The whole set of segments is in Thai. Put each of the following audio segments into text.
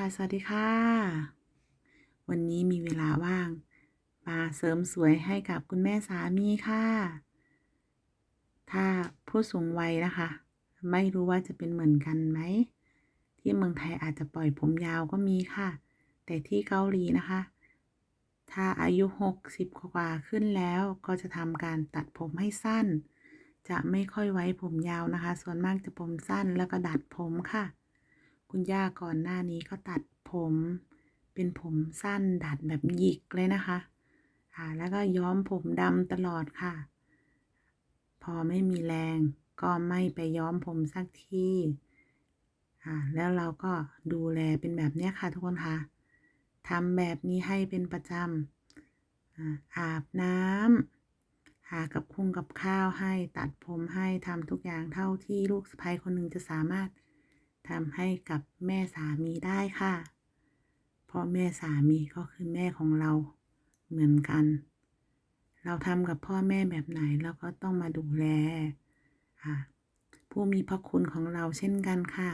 ค่ะสวัสดีค่ะ วันนี้มีเวลาว่าง มาเสริมสวยให้กับคุณแม่สามีค่ะ ถ้าผู้สูงวัยนะคะ ไม่รู้ว่าจะเป็นเหมือนกันไหม ที่เมืองไทยอาจจะปล่อยผมยาวก็มีค่ะ แต่ที่เกาหลีนะคะ ถ้าอายุ 60 กว่าขึ้นแล้วก็จะทำการตัดผมให้สั้น จะไม่ค่อยไว้ผมยาวนะคะ ส่วนมากจะผมสั้นแล้วก็ดัดผมค่ะ คุณย่าก่อนหน้านี้ก็ตัดผมเป็นผมสั้นดัดแบบหยิกเลยนะคะอ่าแล้วก็ย้อมผมดำตลอดค่ะ พอไม่มีแรงก็ไม่ไปย้อมผมสักที่แล้วเราก็ดูแลเป็นแบบนี้ค่ะทุกคนคะทำแบบนี้ให้เป็นประจำอาอาบน้ำหากับคุงกับข้าวให้ตัดผมให้ทำทุกอย่างเท่าที่ลูกสะใภ้คนหนึ่งจะสามารถ ทำให้กับแม่สามีได้ค่ะ เพราะแม่สามีก็คือแม่ของเราเหมือนกัน เราทำกับพ่อแม่แบบไหนเราก็ต้องมาดูแลค่ะผู้มีพระคุณของเราเช่นกันค่ะ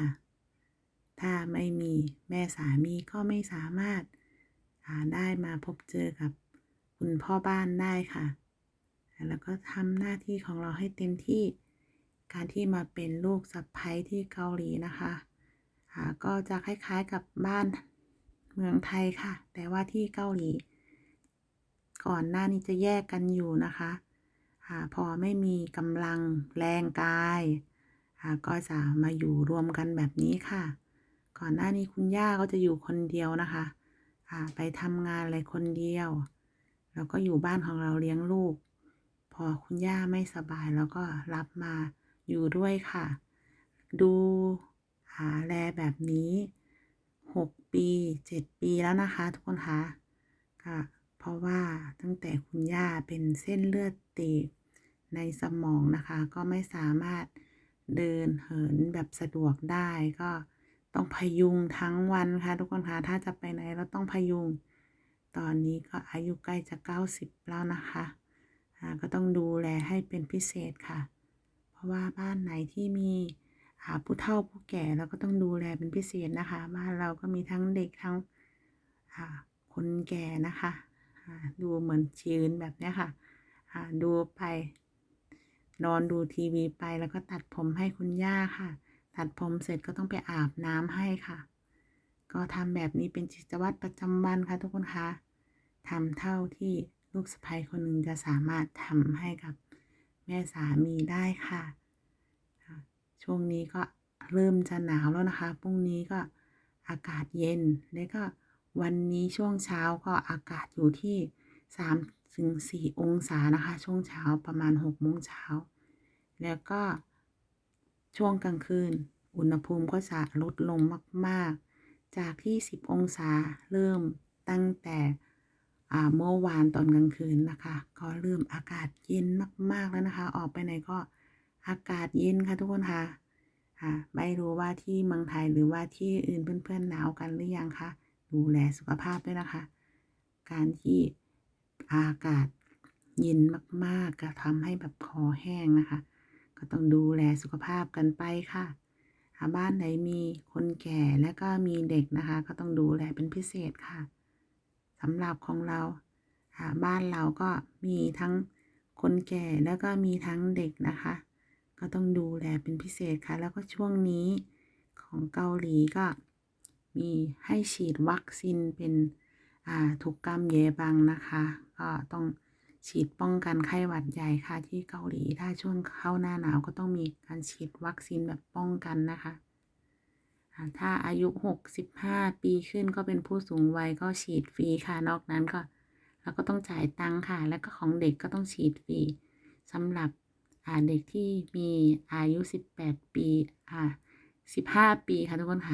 ถ้าไม่มีแม่สามีก็ไม่สามารถาได้มาพบเจอกับคุณพ่อบ้านได้ค่ะ แล้วก็ทำหน้าที่ของเราให้เต็มที่ การที่มาเป็นลูกสะใภ้ที่เกาหลีนะคะ ก็จะคล้ายๆกับบ้านเมืองไทยค่ะ แต่ว่าที่เกาหลี ก่อนหน้านี้จะแยกกันอยู่นะคะอ่าพอไม่มีกำลังแรงกายก็จะมาอยู่รวมกันแบบนี้ค่ะ ก่อนหน้านี้คุณย่าก็จะอยู่คนเดียวนะคะไปทำงานอะไรคนเดียว แล้วก็อยู่บ้านของเราเลี้ยงลูก พอคุณย่าไม่สบายแล้วก็รับมาอยู่ด้วยค่ะ ดู ลแบบนี้หกปีเจ็ดปีแล้วนะคะทุกคนคะก็เพราะว่าตั้งแต่คุณย่าเป็นเส้นเลือดตีบในสมองนะคะ ก็ไม่สามารถเดินเหินแบบสะดวกได้ก็ต้องพยุงทั้งวันค่ะทุกคนคะถ้าจะไปไหนเราต้องพยุง ตอนนี้ก็อายุใกล้จะ 90 แล้วนะคะก็ต้องดูแลให้เป็นพิเศษค่ะ เพราะว่าบ้านไหนที่มี อ่าผู้เฒ่าผู้แก่เราก็ต้องดูแลเป็นพิเศษนะคะ บ้านเราก็มีทั้งเด็กทั้งคนแก่นะคะ ดูเหมือนชีนแบบนี้ค่ะ ดูไปนอนดูทีวีไปแล้วก็ตัดผมให้คุณย่าค่ะ ตัดผมเสร็จก็ต้องไปอาบน้ำให้ค่ะ ก็ทำแบบนี้เป็นกิจวัตรประจำวันค่ะทุกคนคะทำเท่าที่ลูกสะใภ้คนหนึ่งจะสามารถทำให้กับแม่สามีได้ค่ะ ช่วงนี้ก็เริ่มจะหนาวแล้วนะคะ พรุ่งนี้ก็อากาศเย็น แล้วก็วันนี้ช่วงเช้าก็อากาศอยู่ที่3ถึง4องศานะคะ ช่วงเช้าประมาณ6โมงเช้า แล้วก็ช่วงกลางคืน อุณหภูมิก็จะลดลงมาก ๆ จากที่ 10 องศาเริ่มตั้งแต่เมื่อวานตอนกลางคืนนะคะ ก็เริ่มอากาศเย็นมาก ๆ แล้วนะคะ ออกไปไหนก็ อากาศเย็นค่ะทุกคนค่ะอ่าไม่รู้ว่าที่เมืองไทยหรือว่าที่อื่นเพื่อนๆหนาวกันหรือยังคะดูแลสุขภาพด้วยนะคะ การที่อากาศเย็นมากๆ ก็ทำให้แบบคอแห้งนะคะ ก็ต้องดูแลสุขภาพกันไปค่ะหาบ้านไหนมีคนแก่และก็มีเด็กนะคะ ก็ต้องดูแลเป็นพิเศษค่ะสำหรับของเราหาบ้านเราก็มีทั้งคนแก่แล้วก็มีทั้งเด็กนะคะ ก็ต้องดูแลเป็นพิเศษค่ะ แล้วก็ช่วงนี้ของเกาหลีก็มีให้ฉีดวัคซีนเป็นอ่าทุกกรรมเยบังนะคะ ก็ต้องฉีดป้องกันไข้หวัดใหญ่ค่ะที่เกาหลี ถ้าช่วงเข้าหน้าหนาวก็ต้องมีการฉีดวัคซีนแบบป้องกันนะคะ ถ้าอายุ 65 ปีขึ้นก็เป็นผู้สูงวัยก็ฉีดฟรีค่ะ นอกนั้นก็เราก็ต้องจ่ายตังค่ะ แล้วก็ของเด็กก็ต้องฉีดฟรีสำหรับ เด็กที่มีอายุ 18 ปี อ่า 15 ปีค่ะทุกคนค่ะ